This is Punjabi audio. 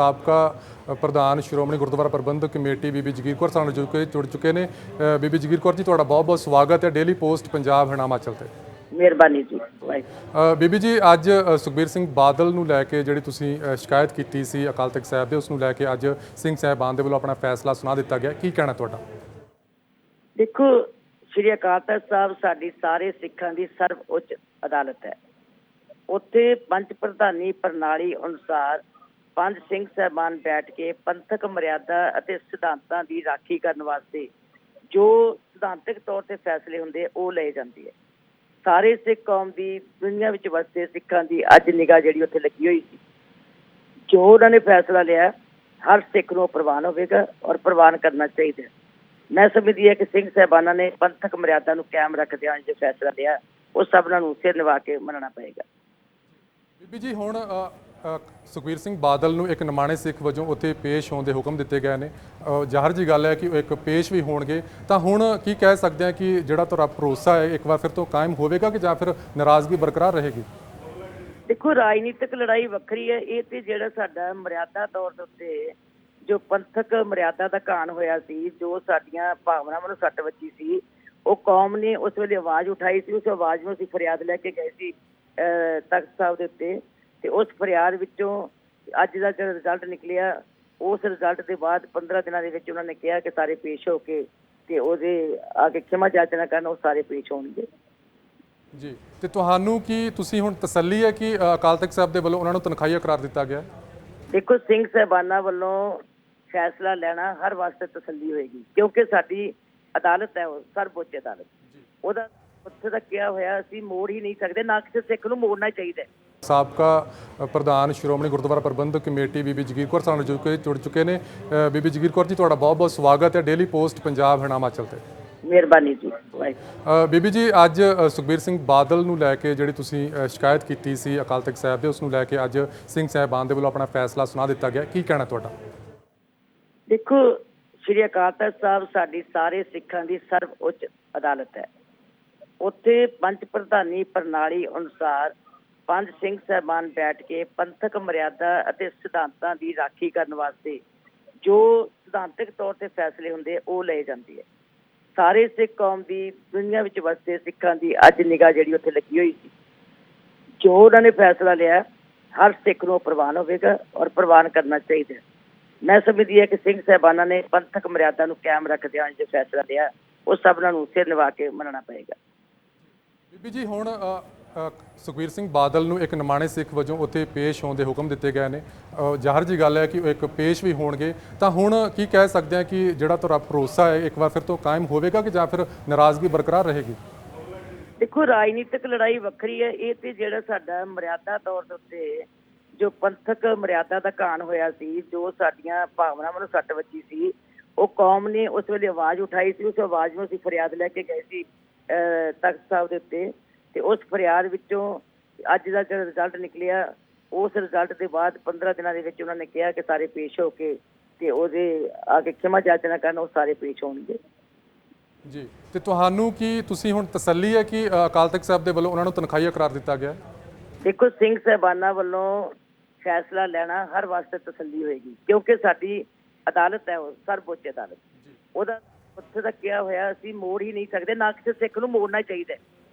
ਸਾਬਕਾ ਪ੍ਰਧਾਨ ਸ਼੍ਰੋਮਣੀ ਗੁਰਦੁਆਰਾ ਪ੍ਰਬੰਧਕ ਕਮੇਟੀ ਬੀਬੀ ਜਗੀਰ ਕੌਰ ਸਾਨੂੰ ਜੁੜ ਕੇ ਜੁੜ ਚੁੱਕੇ ਨੇ। ਬੀਬੀ ਜਗੀਰ ਕੌਰ ਜੀ ਤੁਹਾਡਾ ਬਹੁਤ-ਬਹੁਤ ਸਵਾਗਤ ਹੈ ਡੇਲੀ ਪੋਸਟ ਪੰਜਾਬ ਹਿਮਾਚਲ ਤੇ। ਮਿਹਰਬਾਨੀ ਜੀ ਬੀਬੀ ਜੀ ਅੱਜ ਸੁਖਬੀਰ ਸਿੰਘ ਬਾਦਲ ਨੂੰ ਲੈ ਕੇ ਜਿਹੜੀ ਤੁਸੀਂ ਸ਼ਿਕਾਇਤ ਕੀਤੀ ਸੀ ਅਕਾਲ ਤਖਤ ਸਾਹਿਬ ਦੇ ਉਸ ਨੂੰ ਲੈ ਕੇ ਅੱਜ ਸਿੰਘ ਸਾਹਿਬਾਨ ਦੇ ਵੱਲੋਂ ਆਪਣਾ ਫੈਸਲਾ ਸੁਣਾ ਦਿੱਤਾ ਗਿਆ। ਕੀ ਕਹਿਣਾ ਤੁਹਾਡਾ? ਦੇਖੋ ਸ਼੍ਰੀ ਅਕਾਲ ਤਖਤ ਸਾਹਿਬ ਸਾਡੀ ਸਾਰੇ ਸਿੱਖਾਂ ਦੀ ਸਰਵ ਉੱਚ ਅਦਾਲਤ ਹੈ। ਉੱਥੇ ਪੰਜ ਪ੍ਰਧਾਨੀ ਪ੍ਰਣਾਲੀ ਅਨੁਸਾਰ ਪੰਜ ਸਿੰਘ ਸਾਹਿਬਾਨ ਬੈਠ ਕੇ ਪੰਥਕ ਮਰਿਆਦਾ ਅਤੇ ਸਿਧਾਂਤਾਂ ਦੀ ਰਾਖੀ ਕਰਨ ਵਾਸਤੇ ਜੋ ਸਿਧਾਂਤਕ ਤੌਰ ਤੇ ਫੈਸਲੇ ਹੁੰਦੇ ਉਹ ਲਏ ਜਾਂਦੇ ਹੈ ਸਾਰੇ ਸਿੱਖ ਕੌਮ ਦੀ, ਦੁਨੀਆ ਵਿੱਚ ਵਸਦੇ ਸਿੱਖਾਂ ਦੀ ਅੱਜ ਨਿਗਾਹ ਜਿਹੜੀ ਉੱਥੇ ਲੱਗੀ ਹੋਈ ਸੀ। ਜੋ ਉਹਨਾਂ ਨੇ ਫੈਸਲਾ ਲਿਆ, ਹਰ ਸਿੱਖ ਨੂੰ ਪ੍ਰਵਾਨ ਹੋਵੇਗਾ ਔਰ ਪ੍ਰਵਾਨ ਕਰਨਾ ਚਾਹੀਦਾ ਮੈਂ ਸਮਝਦੀ ਹਾਂ ਕਿ ਸਿੰਘ ਸਾਹਿਬਾਨਾਂ ਨੇ ਪੰਥਕ ਮਰਿਆਦਾ ਨੂੰ ਕਾਇਮ ਰੱਖਦਿਆਂ ਜੋ ਫੈਸਲਾ ਲਿਆ, ਉਹ ਸਭਨਾਂ ਨੂੰ ਸਿਰ ਨਿਵਾ ਕੇ ਮੰਨਣਾ ਪਏਗਾ। ਬੀਬੀ ਜੀ, ਹੁਣ ਅ, ਸੁਖਬੀਰ ਸਿੰਘ ਬਾਦਲ ਨੂੰ ਇੱਕ ਨਿਮਾਣੇ ਸਿੱਖ ਵਜੋਂ ਉੱਥੇ ਪੇਸ਼ ਹੋਣ ਦੇ ਹੁਕਮ ਦਿੱਤੇ ਗਏ ਨੇ। ਜ਼ਾਹਰ ਜੀ ਗੱਲ ਹੈ ਕਿ ਉਹ ਇੱਕ ਪੇਸ਼ ਵੀ ਹੋਣਗੇ। ਤਾਂ ਹੁਣ ਕੀ ਕਹਿ ਸਕਦੇ ਆ ਕਿ ਜਿਹੜਾ ਤੁਹਾਡਾ ਭਰੋਸਾ ਹੈ ਇੱਕ ਵਾਰ ਫਿਰ ਤੋਂ ਕਾਇਮ ਹੋਵੇਗਾ ਕਿ ਜਾਂ ਫਿਰ ਨਾਰਾਜ਼ਗੀ ਬਰਕਰਾਰ ਰਹੇਗੀ? ਦੇਖੋ ਰਾਜਨੀਤਿਕ ਲੜਾਈ ਵੱਖਰੀ ਹੈ। ਇਹ ਤੇ ਜਿਹੜਾ ਸਾਡਾ ਮਰਿਆਦਾ ਤੌਰ ਦੇ ਉੱਤੇ ਜੋ ਪੰਥਕ ਮਰਿਆਦਾ ਦਾ ਘਾਣ ਹੋਇਆ ਸੀ ਜੋ ਸਾਡੀਆਂ ਭਾਵਨਾਵਾਂ ਨੂੰ ਸੱਟ ਵੱਜੀ ਸੀ ਉਹ ਕੌਮ ਨੇ ਉਸ ਵੇਲੇ ਆਵਾਜ਼ ਉਠਾਈ ਸੀ। ਉਸ ਆਵਾਜ਼ ਨੂੰ ਅਸੀਂ ਫਰਿਆਦ ਲੈ ਕੇ ਗਏ ਸੀ ਤਖਤ ਸਾਹਿਬ ਦੇ ਉੱਤੇ। ਤੇ ਉਸ ਫਰਿਆਦ ਵਿੱਚੋਂ ਅੱਜ ਦਾ ਜਿਹੜਾ ਰਿਜ਼ਲਟ ਨਿਕਲਿਆ ਉਸ ਰਿਜ਼ਲਟ ਦੇ ਬਾਅਦ 15 ਦਿਨਾਂ ਦੇ ਵਿੱਚ ਉਹਨਾਂ ਨੇ ਕਿਹਾ ਕਿ ਸਾਰੇ ਪੇਸ਼ ਹੋ ਕੇ ਤੇ ਉਹਦੇ ਆ ਕੇ ਖਿਮਾ ਜਾਚਨਾ ਕਰਨ ਉਹ ਸਾਰੇ ਪੇਸ਼ ਹੋਣਗੇ ਜੀ ਤੇ ਤੁਹਾਨੂੰ ਕੀ ਤੁਸੀਂ ਹੁਣ ਤਸੱਲੀ ਹੈ ਕਿ ਅਕਾਲ ਤਖਤ ਸਾਹਿਬ ਦੇ ਵੱਲੋਂ ਉਹਨਾਂ ਨੂੰ ਤਨਖਾਹੀਆ ਕਰਾਰ ਦਿੱਤਾ ਗਿਆ? ਦੇਖੋ ਸਿੰਘ ਸਾਹਿਬਾਨਾਂ ਵੱਲੋਂ ਫੈਸਲਾ ਲੈਣਾ ਹਰ ਵਾਸਤੇ ਤਸੱਲੀ ਹੋਏਗੀ ਕਿਉਂਕਿ ਸਾਡੀ ਅਦਾਲਤ ਹੈ ਉਹ ਸਰਵਉੱਚ ਅਦਾਲਤ ਉਹਦਾ ਉੱਥੇ ਤੱਕ ਕਿਹਾ ਹੋਇਆ ਅਸੀਂ ਮੋੜ ਹੀ ਨਹੀਂ ਸਕਦੇ ਨਾ ਕਿਸੇ ਸਿੱਖ ਨੂੰ ਮੋੜਨਾ ਚਾਹੀਦਾ ਹੈ। ਸਾਬਕਾ ਪ੍ਰਧਾਨ ਸ਼੍ਰੋਮਣੀ ਗੁਰਦੁਆਰਾ ਪ੍ਰਬੰਧਕ ਕਮੇਟੀ ਬੀਬੀ ਜਗੀਰ ਕੌਰ ਸਾਨੂੰ ਜੁੜ ਕੇ ਜੁੜ ਚੁੱਕੇ ਨੇ। ਬੀਬੀ ਜਗੀਰ ਕੌਰ ਜੀ ਤੁਹਾਡਾ ਬਹੁਤ-ਬਹੁਤ ਸਵਾਗਤ ਹੈ ਡੇਲੀ ਪੋਸਟ ਪੰਜਾਬ ਹਰਿਆਣਾ ਹਿਮਾਚਲ ਤੇ। ਮਿਹਰਬਾਨੀ ਜੀ ਬੀਬੀ ਜੀ ਅੱਜ ਸੁਖਬੀਰ ਸਿੰਘ ਬਾਦਲ ਨੂੰ ਲੈ ਕੇ ਜਿਹੜੀ ਤੁਸੀਂ ਸ਼ਿਕਾਇਤ ਕੀਤੀ ਸੀ ਅਕਾਲ ਤਖਤ ਸਾਹਿਬ ਦੇ ਉਸ ਨੂੰ ਲੈ ਕੇ ਅੱਜ ਸਿੰਘ ਸਾਹਿਬਾਨ ਦੇ ਵੱਲੋਂ ਆਪਣਾ ਫੈਸਲਾ ਸੁਣਾ ਦਿੱਤਾ ਗਿਆ। ਕੀ ਕਹਿਣਾ ਤੁਹਾਡਾ? ਦੇਖੋ ਸ਼੍ਰੀ ਅਕਾਲ ਤਖਤ ਸਾਹਿਬ ਸਾਡੀ ਸਾਰੇ ਸਿੱਖਾਂ ਦੀ ਸਰਵ ਉੱਚ ਅਦਾਲਤ ਹੈ। ਉੱਥੇ ਪੰਜ ਪ੍ਰਧਾਨੀ ਪ੍ਰਣਾਲੀ ਅਨੁਸਾਰ ਪੰਜ ਸਿੰਘ ਸਾਹਿਬਾਨ ਬੈਠ ਕੇ ਪੰਥਕ ਮਰਿਆਦਾ ਅਤੇ ਸਿਧਾਂਤਾਂ ਦੀ ਰਾਖੀ ਕਰਨ ਵਾਸਤੇ ਜੋ ਸਿਧਾਂਤਕ ਤੌਰ ਤੇ ਫੈਸਲੇ ਹੁੰਦੇ ਉਹ ਲਏ ਜਾਂਦੇ ਹੈ ਸਾਰੇ ਸਿੱਖ ਕੌਮ ਦੀ, ਦੁਨੀਆ ਵਿੱਚ ਵਸਦੇ ਸਿੱਖਾਂ ਦੀ ਅੱਜ ਨਿਗਾਹ ਜਿਹੜੀ ਉੱਥੇ ਲੱਗੀ ਹੋਈ ਸੀ। ਜੋ ਉਹਨਾਂ ਨੇ ਫੈਸਲਾ ਲਿਆ, ਹਰ ਸਿੱਖ ਨੂੰ ਪ੍ਰਵਾਨ ਹੋਵੇਗਾ ਔਰ ਪ੍ਰਵਾਨ ਕਰਨਾ ਚਾਹੀਦਾ ਮੈਂ ਸਮਝਦੀ ਹਾਂ ਕਿ ਸਿੰਘ ਸਾਹਿਬਾਨਾਂ ਨੇ ਪੰਥਕ ਮਰਿਆਦਾ ਨੂੰ ਕਾਇਮ ਰੱਖਦਿਆਂ ਜੋ ਫੈਸਲਾ ਲਿਆ, ਉਹ ਸਭਨਾਂ ਨੂੰ ਸਿਰ ਨਿਵਾ ਕੇ ਮੰਨਣਾ ਪਏਗਾ। ਬੀਬੀ ਜੀ, ਹੁਣ ਅ, ਸੁਖਬੀਰ ਸਿੰਘ ਬਾਦਲ ਨੂੰ ਇੱਕ ਨਿਮਾਣੇ ਸਿੱਖ ਵਜੋਂ ਉੱਥੇ ਪੇਸ਼ ਹੋਣ ਦੇ ਹੁਕਮ ਦਿੱਤੇ ਗਏ ਨੇ। ਜ਼ਾਹਰ ਜੀ ਗੱਲ ਹੈ ਕਿ ਉਹ ਇੱਕ ਪੇਸ਼ ਵੀ ਹੋਣਗੇ। ਤਾਂ ਹੁਣ ਕੀ ਕਹਿ ਸਕਦੇ ਆ ਕਿ ਜਿਹੜਾ ਤੁਹਾਡਾ ਭਰੋਸਾ ਹੈ ਇੱਕ ਵਾਰ ਫਿਰ ਤੋਂ ਕਾਇਮ ਹੋਵੇਗਾ ਕਿ ਜਾਂ ਫਿਰ ਨਾਰਾਜ਼ਗੀ ਬਰਕਰਾਰ ਰਹੇਗੀ? ਦੇਖੋ ਰਾਜਨੀਤਿਕ ਲੜਾਈ ਵੱਖਰੀ ਹੈ। ਇਹ ਤੇ ਜਿਹੜਾ ਸਾਡਾ ਮਰਿਆਦਾ ਤੌਰ ਦੇ ਉੱਤੇ ਜੋ ਪੰਥਕ ਮਰਿਆਦਾ ਦਾ ਘਾਣ ਹੋਇਆ ਸੀ ਜੋ ਸਾਡੀਆਂ ਭਾਵਨਾਵਾਂ ਨੂੰ ਸੱਟ ਵੱਜੀ ਸੀ ਉਹ ਕੌਮ ਨੇ ਉਸ ਵੇਲੇ ਆਵਾਜ਼ ਉਠਾਈ ਸੀ। ਉਸ ਆਵਾਜ਼ ਨੂੰ ਅਸੀਂ ਫਰਿਆਦ ਲੈ ਕੇ ਗਏ ਸੀ ਅਹ, ਤਖਤ ਸਾਹਿਬ ਦੇ ਉੱਤੇ। ਤੇ ਉਸ ਫਰਿਆਦ ਵਿੱਚੋਂ ਅੱਜ ਦਾ ਜਿਹੜਾ ਰਿਜ਼ਲਟ ਨਿਕਲਿਆ ਉਸ ਰਿਜ਼ਲਟ ਦੇ ਬਾਅਦ 15 ਦਿਨਾਂ ਦੇ ਵਿੱਚ ਉਹਨਾਂ ਨੇ ਕਿਹਾ ਕਿ ਸਾਰੇ ਪੇਸ਼ ਹੋ ਕੇ ਤੇ ਉਹਦੇ ਆ ਕੇ ਖਿਮਾ ਜਾਚਨਾ ਕਰਨ ਉਹ ਸਾਰੇ ਪੇਸ਼ ਹੋਣਗੇ ਜੀ ਤੇ ਤੁਹਾਨੂੰ ਕੀ ਤੁਸੀਂ ਹੁਣ ਤਸੱਲੀ ਹੈ ਕਿ ਅਕਾਲ ਤਖਤ ਸਾਹਿਬ ਦੇ ਵੱਲੋਂ ਉਹਨਾਂ ਨੂੰ ਤਨਖਾਹੀਆ ਕਰਾਰ ਦਿੱਤਾ ਗਿਆ? ਦੇਖੋ ਸਿੰਘ ਸਾਹਿਬਾਨਾਂ ਵੱਲੋਂ ਫੈਸਲਾ ਲੈਣਾ ਹਰ ਵਾਸਤੇ ਤਸੱਲੀ ਹੋਏਗੀ ਕਿਉਂਕਿ ਸਾਡੀ ਅਦਾਲਤ ਹੈ ਉਹ ਸਰਵਉੱਚ ਅਦਾਲਤ ਉਹਦਾ ਉੱਥੇ ਤੱਕ ਕਿਹਾ ਹੋਇਆ ਅਸੀਂ ਮੋੜ ਹੀ ਨਹੀਂ ਸਕਦੇ ਨਾ ਕਿਸੇ ਸਿੱਖ ਨੂੰ ਮੋੜਨਾ ਚਾਹੀਦਾ ਹੈ।